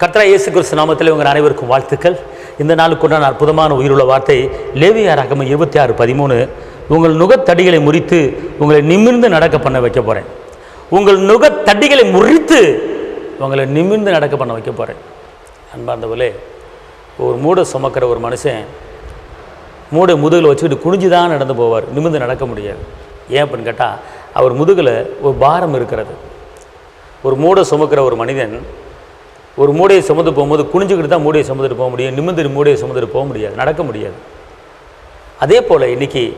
கர்த்தரா இயேசு கிறிஸ்து நாமத்தில் உங்கள் அனைவருக்கும் வாழ்த்துக்கள். இந்த நாளுக்குண்டான அற்புதமான உயிருள்ள வார்த்தை லேவியார் இருபத்தி ஆறு பதிமூணு. உங்கள் நுகத்தடிகளை முறித்து உங்களை நிமிர்ந்து நடக்க பண்ண வைக்க போகிறேன் உங்கள் நுகத்தடிகளை முறித்து உங்களை நிமிர்ந்து நடக்க பண்ண வைக்க போகிறேன் அன்பார்ந்தவர்களே ஒரு மூடை சுமக்கிற ஒரு மனுஷன் மூடை முதுகில் வச்சுக்கிட்டு குனிஞ்சு தான் நடந்து போவார். நிமிர்ந்து நடக்க முடியாது. ஏன் அப்படின்னு கேட்டால் அவர் முதுகில் ஒரு பாரம் இருக்கிறது. ஒரு மூடை சுமக்கிற ஒரு மனிதன் ஒரு மூடையை சுமந்து போகும்போது குனிஞ்சுக்கிட்டு தான் மூடையை சுமந்துட்டு போக முடியும். நிமிர்ந்து மூடையை சுமந்துட்டு போக முடியாது. நடக்க முடியாது. அதே போல் இன்றைக்கி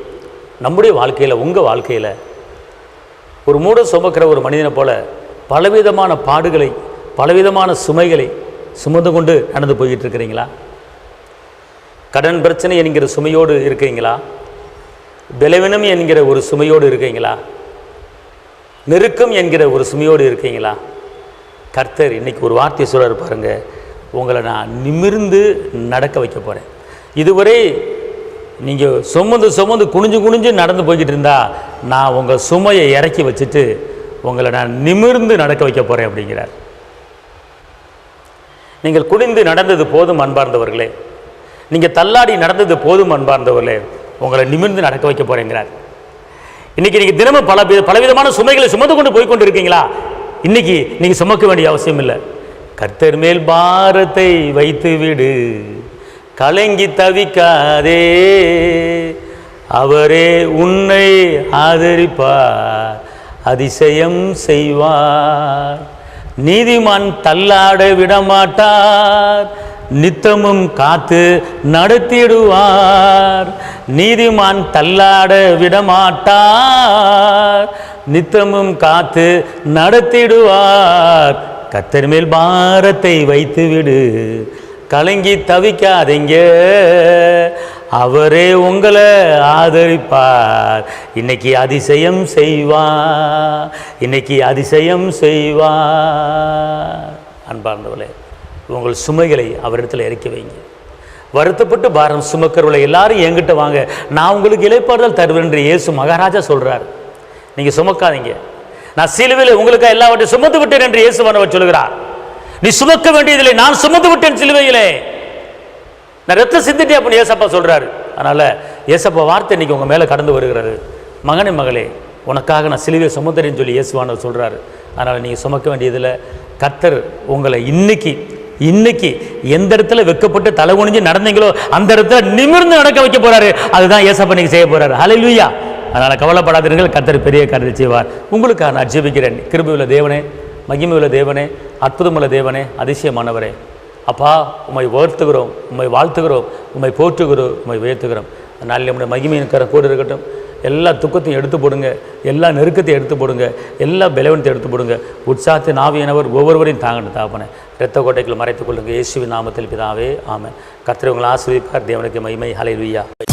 நம்முடைய வாழ்க்கையில் உங்கள் வாழ்க்கையில் ஒரு மூடை சுமக்கிற ஒரு மனிதனை போல் பலவிதமான பாடுகளை பலவிதமான சுமைகளை சுமந்து கொண்டு நடந்து போய்கிட்டு இருக்கிறீங்களா? கடன் பிரச்சனை என்கிற சுமையோடு இருக்கீங்களா? பலவீனம் என்கிற ஒரு சுமையோடு இருக்கீங்களா? நெருக்கம் என்கிற ஒரு சுமையோடு இருக்கீங்களா? கர்த்தர் இன்னைக்கு ஒரு வார்த்தை சொல்றாரு பாருங்க. உங்களை நான் நிமிர்ந்து நடக்க வைக்க போகிறேன் இதுவரை நீங்கள் சுமந்து சுமந்து குனிஞ்சு குனிஞ்சு நடந்து போய்கிட்டு இருந்தா நான் உங்கள் சுமையை இறக்கி வச்சுட்டு உங்களை நான் நிமிர்ந்து நடக்க வைக்க போகிறேன் அப்படிங்கிறார். நீங்கள் குனிந்து நடந்தது போதும் அன்பார்ந்தவர்களே. நீங்கள் தள்ளாடி நடந்தது போதும் அன்பார்ந்தவர்களே உங்களை நிமிர்ந்து நடக்க வைக்க போகிறேங்கிறார் இன்னைக்கு நீங்கள் தினமும் பல பலவிதமான சுமைகளை சுமந்து கொண்டு போய் கொண்டு இருக்கீங்களா இன்னைக்கு நீங்கள் சுமக்க வேண்டிய அவசியம் இல்லை. கர்த்தர் மேல் பாரத்தை வைத்து விடு. கலங்கி தவிக்காதே. அவரே உன்னை ஆதரிப்பார். அதிசயம் செய்வார். நீதிமான் தள்ளாட விடமாட்டார். நித்தமும் காத்து நடத்திடுவார். நீதிமான் தள்ளாட விடமாட்டார். நித்தமும் காத்து நடத்திடுவார். கத்தர் மேல் பாரத்தை வைத்து விடு கலங்கி தவிக்காதீங்க. அவரே உங்களை ஆதரிப்பார். இன்னைக்கு அதிசயம் செய்வார். இன்னைக்கு அதிசயம் செய்வார். அன்பார்ந்தவர்களே உங்கள் சுமைகளை அவரிடத்தில் இறக்கி வைங்க. வருத்தப்பட்டு பாரம் சுமக்கிறவளை எல்லாரும் என்கிட்ட வாங்க. நான் உங்களுக்கு இலைப்பாறுதல் தருவேன் என்று இயேசு மகாராஜா சொல்கிறார் நீங்க சுமக்காதீங்க. நான் சிலுவையில் உங்களுக்காக எல்லாவற்றையும் சுமந்து விட்டேன் என்று இயேசுவானவர் சொல்கிறார் நீ சுமக்க வேண்டியதில்லை நான் சுமந்து விட்டேன் சிலுவையிலே. நான் ரத்தம் சிந்திட்டே அப்படின்னு ஏசப்பா சொல்றாரு. அதனால ஏசப்பா வார்த்தை இன்னைக்கு உங்க மேலே கடந்து வருகிறது. மகனே மகளே உனக்காக நான் சிலுவை சுமத்துறேன்னு சொல்லி இயேசுவானவர் சொல்றாரு. அதனால நீங்க சுமக்க வேண்டியதில் கர்த்தர் உங்களை இன்னைக்கு இன்னைக்கு எந்த இடத்துல வெக்கப்பட்டு தலை குனிஞ்சு நடந்தீங்களோ அந்த இடத்துல நிமிர்ந்து நடக்க வைக்க போறாரு. அதுதான் ஏசப்பா நீங்க செய்ய போறாரு. லூயா அதனால் கவலைப்படாதீர்கள் கர்த்தர் பெரிய காரியத்தை செய்வார். உங்களுக்காக நான் ஜெபிக்கிறேன். கிருபியுள்ள தேவனே மகிமையுள்ள தேவனே அற்புதமுள்ள தேவனே அதிசயமானவரே. அப்பா உம்மை உயர்த்துகிறோம் உம்மை வாழ்த்துகிறோம் உம்மை போற்றுகிறோம் உம்மை உயர்த்துகிறோம். அதனால் நம்முடைய மகிமையின் கர கூட இருக்கட்டும். எல்லா துக்கத்தையும் எடுத்து போடுங்க. எல்லா நெருக்கத்தையும் எடுத்து போடுங்க. எல்லா பலவனத்தையும் எடுத்து போடுங்க. உற்சாகத்தின் ஆவியானவர் ஒவ்வொருவரையும் தாங்கணும் தாப்பனே இரத்த கோட்டைக்குள் மறைத்துக் கொள்ளுங்க இயேசுவின் நாமத்தில் பிதாவே ஆமை கத்திரவங்களை ஆசிரியப்பார் தேவனுக்கு மகிமை. ஹalleluya.